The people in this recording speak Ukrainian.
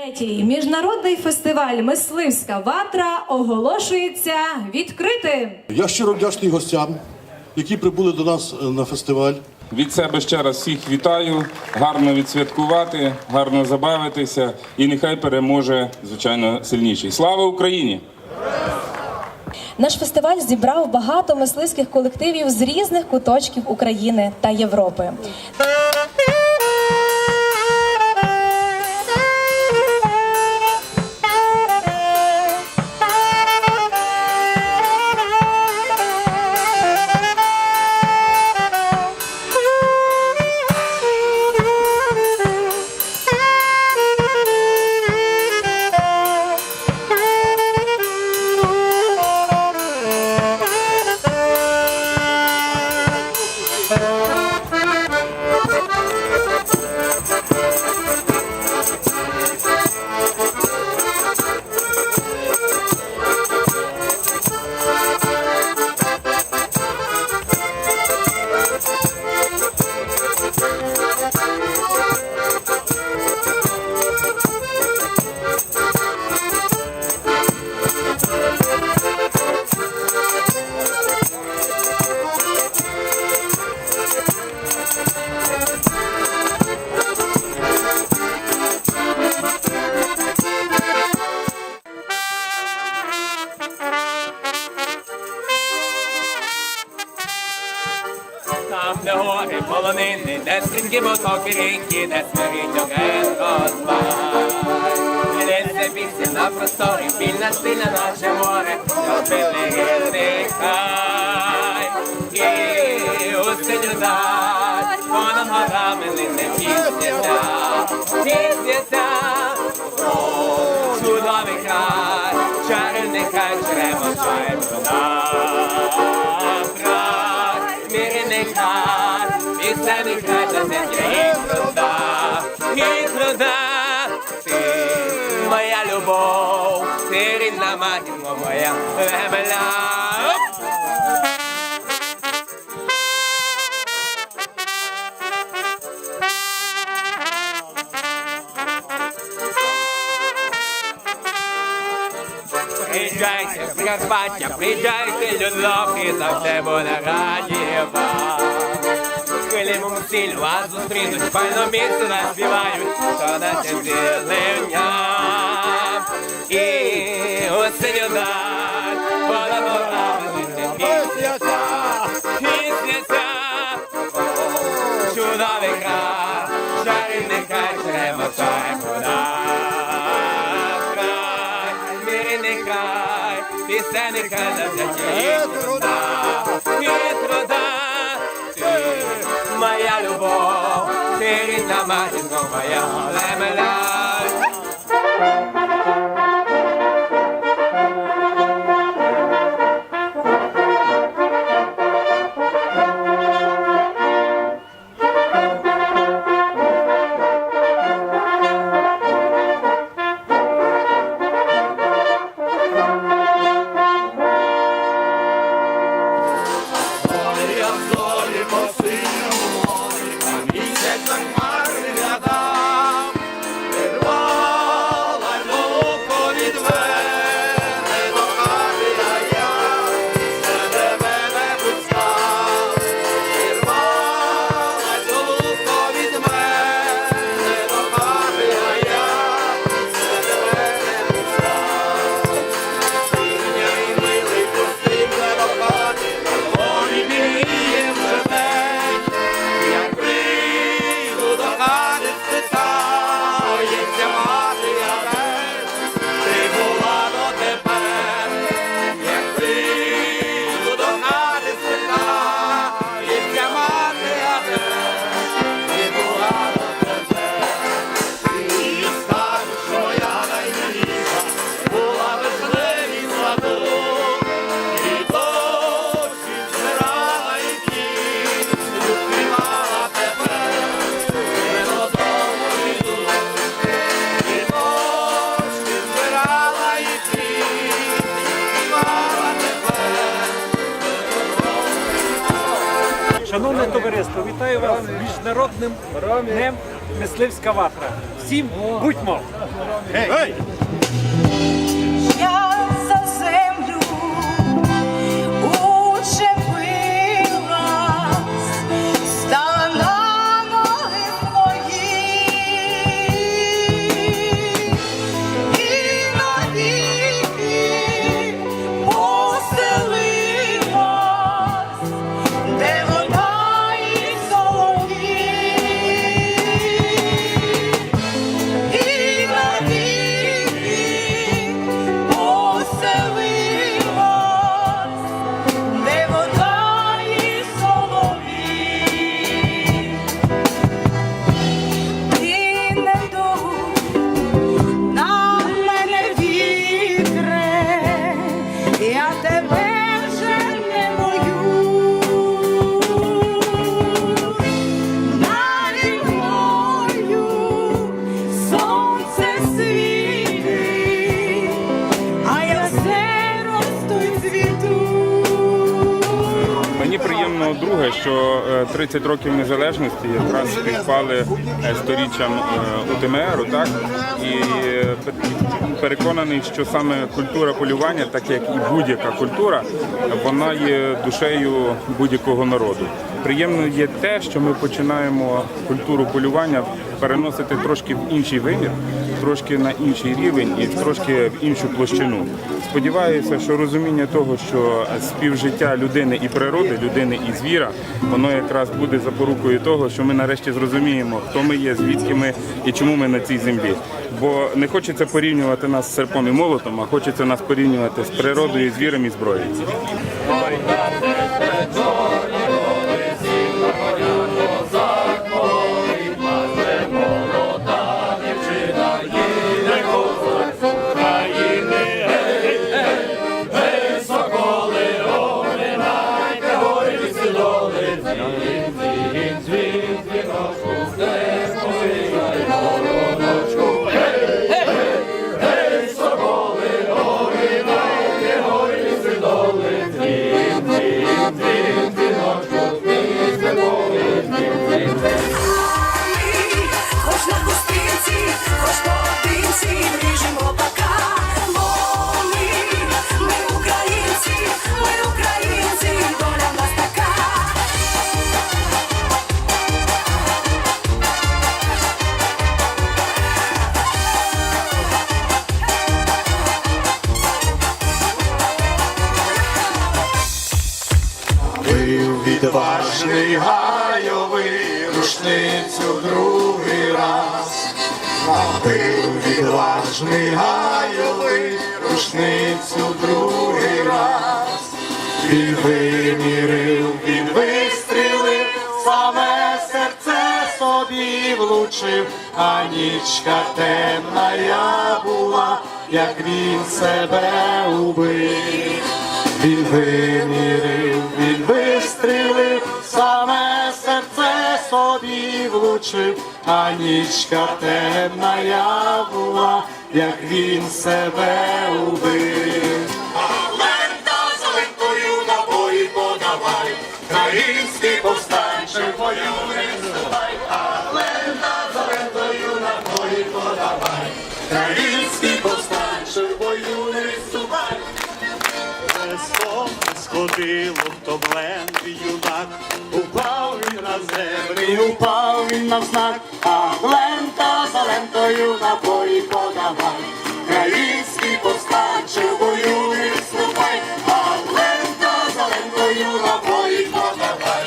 третій міжнародний фестиваль Мисливська ватра оголошується відкритим. Я щиро вдячний гостям, які прибули до нас е, на фестиваль. Від себе ще раз всіх вітаю, гарно відсвяткувати, гарно забавитися і нехай переможе, звичайно, сильніший. Слава Україні! Наш фестиваль зібрав багато мисливських колективів з різних куточків України та Європи. Стрімкі потоки ріки, де смиріть розбай. Лється пісня на просторі, вільна стиля наше море, розбили гірний хай. І у синю даль, понад горами лине пісня, пісня, чудовий край, чарівний край, черемошай, край, мирний край, та не є і труда, і труда, ти моя любов, ти рідна матінко моя, лемеля. Приїжджайте, Прикарпаття, приїжджайте, людлохи, завжди буде раді вам. Хвилимом сіль вас зустрінуть, файно місце наспівають, що на чим зіленням. І осінню даль, горами, пісня ця, пісня ця. Чудовий край, чарівний край, черемоша вода. Край, мирний край, пісенний край, на взяті і труда, моя любов, ти рідна матінко моя, лемеля. Міжнародним днем мисливська ватра. Всім будьмо! Я друге, що е, 30 років незалежності якраз співпали е, сторіччям е, УТМРу, так і е, переконаний, що саме культура полювання, так як і будь-яка культура, вона є душею будь-якого народу. Приємно є те, що ми починаємо культуру полювання переносити трошки в інший вимір, трошки на інший рівень і трошки в іншу площину. Сподіваюся, що розуміння того, що співжиття людини і природи, людини і звіра, воно якраз буде запорукою того, що ми нарешті зрозуміємо, хто ми є, звідки ми і чому ми на цій землі. Бо не хочеться порівнювати нас з серпом і молотом, а хочеться нас порівнювати з природою, звіром і зброєю. Відважний гайовий рушницю другий раз. Бив відважний гайовий рушницю другий раз. Він вимірив, він вистрілив, саме серце собі влучив, а нічка темна я була, як він себе убив. Він вимірив, він вистрілив, саме серце собі влучив, а нічка темна я була, як він себе убив. Лента за лентою набої подавай, Український повстанче в сходило в тоблент, юнак, упав він на землю, упав він на знак, а лента за лентою напої подавай. Країнський повстаче воює, слухай, а лента за лентою напої подавай.